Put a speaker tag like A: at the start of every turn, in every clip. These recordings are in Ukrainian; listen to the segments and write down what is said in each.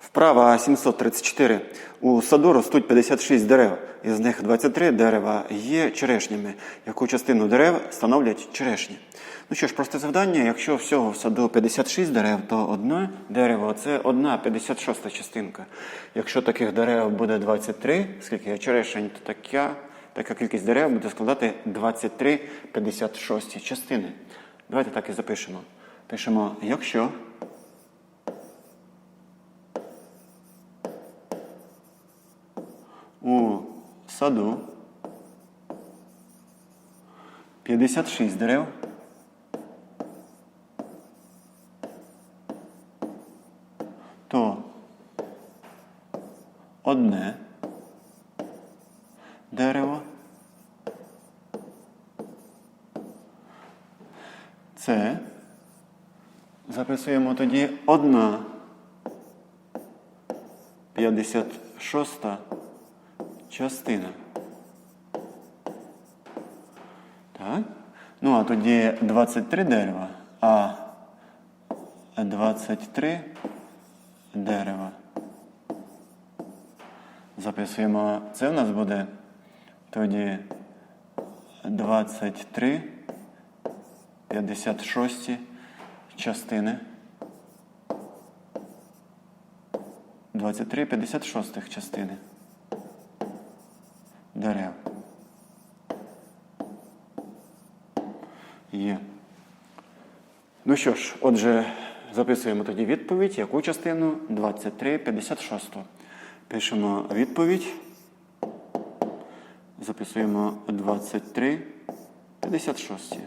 A: Вправа 734. У саду ростуть 56 дерев. Із них 23 дерева є черешнями. Яку частину дерев становлять черешні? Ну що ж, просте завдання. Якщо всього в саду 56 дерев, то одне дерево це одна 56 частинка. Якщо таких дерев буде 23, скільки є черешень, то така, така кількість дерев буде складати 23 56 частини. Давайте так і запишемо. Пишемо, якщо у саду 56 дерев. То одне дерево. Це записуємо тоді одна 56 частина. Так. Ну, а тоді 23 дерева, а 23 дерева. Записуємо. Це у нас буде тоді 23 56 частини. 23 56 частини дерев. Є. Ну що ж, отже, записуємо тоді відповідь. Яку частину? 23 56. Пишемо відповідь. Записуємо 23 56.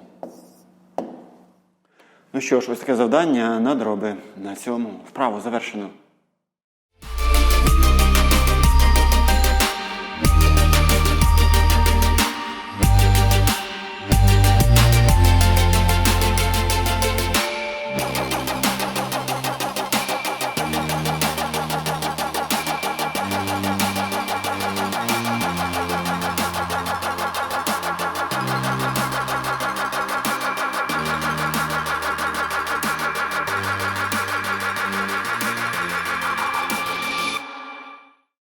A: Ну що ж, ось таке завдання на дроби. На цьому вправу завершено.